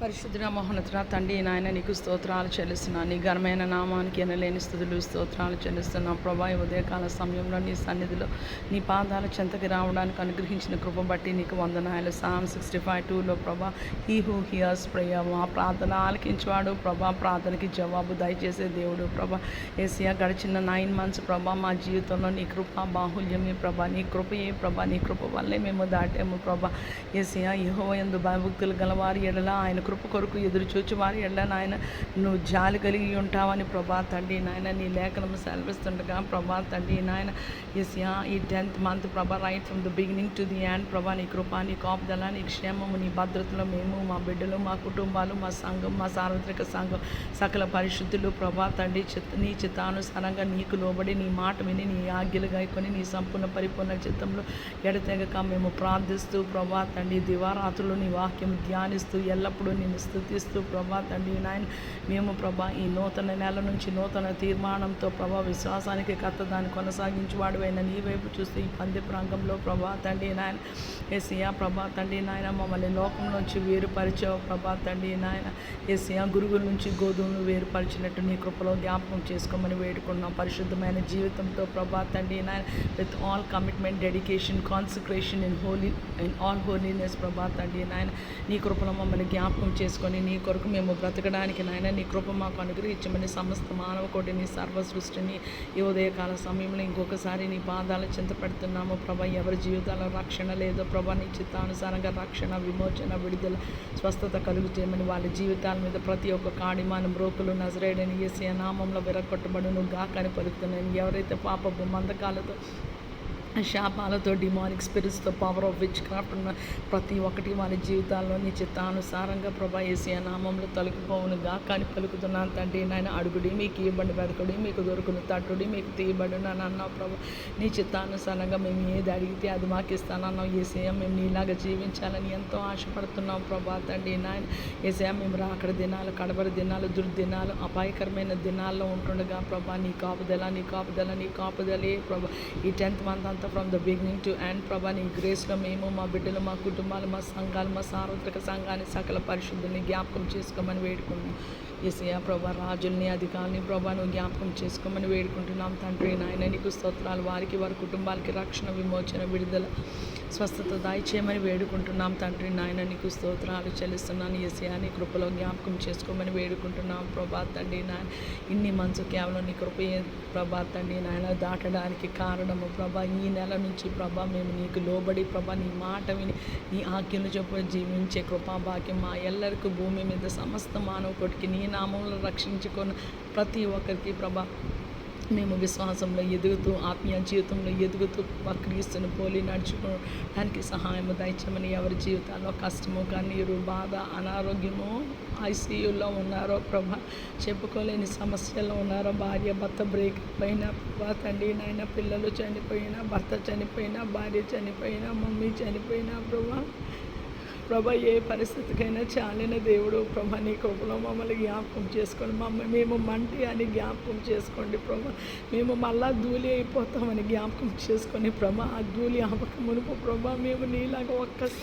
పరిశుద్ధ మోహనతుడ తండ్రి నాయన నీకు స్తోత్రాలు చెల్లిస్తున్నా నీ ఘనమైన నామానికి ఎనలేని స్థుతులు స్తోత్రాలు చెల్లిస్తున్నాను. ప్రభా ఉదయకాల సమయంలో నీ సన్నిధిలో నీ పాదాల చెంతకి రావడానికి అనుగ్రహించిన కృప బట్టి నీకు వందనాయలు సామ్ సిక్స్టీ ఫైవ్ టూలో ప్రభా హీ హూ హియర్స్ ప్రయ మా ప్రార్థన ఆలకించేవాడు. ప్రభా ప్రార్థనకి జవాబు దయచేసే దేవుడు. ప్రభా ఏసియా గడిచిన నైన్ మంత్స్ ప్రభా మా జీవితంలో నీ కృప బాహుల్యమే ప్రభా. నీ కృపయే ప్రభా నీ కృప వల్లే మేము దాటాము ప్రభా. ఏసియా యహో ఎందు భయభక్తులు గలవారి ఎడల ఆయన కృప కొరకు ఎదురు చూచి వారి ఎండ నాయన నువ్వు జాలి కలిగి ఉంటావని ప్రభా తండ్రి నాయన నీ లేఖనం సెలవిస్తుండగా ప్రభా తండ్రి నాయన ఏసియా ఈ టెన్త్ మంత్ ప్రభా right from the beginning to the end ప్రభా నీ కృప నీ కాపుదల నీ క్షేమము నీ భద్రతలో మేము మా బిడ్డలు మా కుటుంబాలు మా సంఘం మా సార్వత్రిక సంఘం సకల పరిశుద్ధులు ప్రభా తండ్రి చిత్త నీ చిత్తానుసారంగా నీకు లోబడి నీ మాట విని నీ ఆజ్ఞలు గాయకొని నీ సంపూర్ణ పరిపూర్ణ చిత్తంలో ఎడతెగక మేము ప్రార్థిస్తూ ప్రభా తండ్రి దివారాత్రులు నీ వాక్యం ధ్యానిస్తూ ఎల్లప్పుడూ నిన్ను స్థుతిస్తూ ప్రభా తండ్రి నాయన మేము ప్రభా ఈ నూతన నెల నుంచి నూతన తీర్మానంతో ప్రభా విశ్వాసానికి కర్త దాన్ని కొనసాగించువాడు నీ వైపు చూస్తే ఈ పంది ప్రాంగంలో ప్రభా తండ్రి నాయన ఎస్యా ప్రభా తండ్రి నాయన మమ్మల్ని లోకం నుంచి వేరుపరిచావు ప్రభా తండ్రి నాయన. ఎస్యా గురువుల నుంచి గోధుమను వేరుపరిచినట్టు నీ కృపలో జ్ఞాపకం చేసుకోమని వేడుకున్నాం పరిశుద్ధమైన జీవితంతో ప్రభా తండ్రి నాయన with all commitment dedication concentration in holy in all holiness ప్రభా తండ్రి నాయన నీ కృపలో మమ్మల్ని జ్ఞాపకం చేసుకొని నీ కొరకు మేము బ్రతకడానికి నాయన నీ కృప మాకు అనుగ్రహించమని సమస్త మానవ కోటిని సర్వ సృష్టిని ఈ ఉదయకాల సమయంలో ఇంకొకసారి నీ పాదాల చింతపెడుతున్నాము ప్రభ ప్రభా ఎవరి జీవితాల్లో రక్షణ లేదో ప్రభా నీ చిత్తానుసారంగా రక్షణ విమోచన విడుదల స్వస్థత కలుగు చేయమని వాళ్ళ జీవితాల మీద ప్రతి ఒక్క కాడిమాన బ్రోకులు నజరేడని ఏసీ నామంలో విరగొట్టబడును గాకని పలుకుతున్నాను. ఎవరైతే పాపపు మందకాలతో శాపాలతో డిమానిక్ స్పిరిట్స్తో పవర్ ఆఫ్ విచ్ క్రాఫ్ట్ ఉన్న ప్రతి ఒక్కటి వారి జీవితాల్లో నీ చిత్తానుసారంగా ప్రభా ఏసీ నామంలో తొలగిపోవును గాక అని పలుకుతున్నాను తండ్రి. నాయన అడుగుడి మీకు ఇవ్వండి వెతకడి మీకు దొరుకును తట్టుడి మీకు తీయబడి అని అన్నావు ప్రభా. నీ చిత్తానుసారంగా మేము ఏది అడిగితే అది మాకు ఇస్తానన్నావు ఏసీఎం మేము నీలాగా జీవించాలని ఎంతో ఆశపడుతున్నాం ప్రభా తండ్రి. నాయన ఏసీఎం మేము రాకడ దినాలు కడబరి దినాలు దుర్దినాలు అపాయకరమైన దినాల్లో ఉంటుండగా ప్రభా నీ కాపుదల నీ కాపుదల నీ కాపుదలే ప్రభా. ఈ టెన్త్ మంత్ అంతా from the beginning to end ప్రభా నీ గ్రేస్లో మేము మా బిడ్డలు మా కుటుంబాలు మా సంఘాలు మా సార్వత్రిక సంఘాన్ని సకల పరిశుద్ధుల్ని జ్ఞాపకం చేసుకోమని వేడుకున్నాం ఎసయా ప్రభా రాజుల్ని అధికారులని ప్రభా నువ్వు జ్ఞాపకం చేసుకోమని వేడుకుంటున్నాం. తండ్రి నాయన నీకు స్తోత్రాలు. వారికి వారి కుటుంబాలకి రక్షణ విమోచన విడుదల స్వస్థత దాయిచేయమని వేడుకుంటున్నాం. తండ్రి నాయన నీకు స్తోత్రాలు చెల్లిస్తున్నాను. ఎసయా నీ కృపలో జ్ఞాపకం చేసుకోమని వేడుకుంటున్నాం. ప్రభా తండ్రి నాయన ఇన్ని మనసు కేవలం నీ కృపయే ప్రభా తండ్రి నాయన దాటడానికి కారణము. ప్రభా ఈ నెల నుంచి ప్రభా మేము నీకు లోబడి ప్రభా నీ మాట విని నీ ఆజ్ఞలు చొప్పున జీవించే కృపా భాగ్యం మా ఎల్లరికీ భూమి మీద సమస్త మానవ కొటికి నీ నామంలో రక్షించుకొని ప్రతి ఒక్కరికి ప్రభా మేము విశ్వాసంలో ఎదుగుతూ ఆత్మీయ జీవితంలో ఎదుగుతూ క్రీస్తుని పోలి నడుచుకోవడానికి సహాయము దయచమని ఎవరి జీవితాల్లో కష్టము కన్నీరు బాధ అనారోగ్యము ఐసీయూలో ఉన్నారో ప్రభ చెప్పుకోలేని సమస్యల్లో ఉన్నారో భార్య భర్త బ్రేక్ పైన ప్రభా తండ్రి నాయన పిల్లలు చనిపోయినా భర్త చనిపోయినా భార్య చనిపోయినా మమ్మీ చనిపోయినా ప్రభా ప్రభా ఏ పరిస్థితికైనా చాలిన దేవుడు ప్రభా నీ కృపలో మమ్మల్ని జ్ఞాపకం చేసుకొని మమ్మల్ని మేము మంటి అని జ్ఞాపకం చేసుకోండి ప్రభా. మేము మళ్ళా ధూళి అయిపోతామని జ్ఞాపకం చేసుకొని ప్రభా ఆ ధూళి ఆపక మునుపు ప్రభా మేము నీలాగా ఒక్క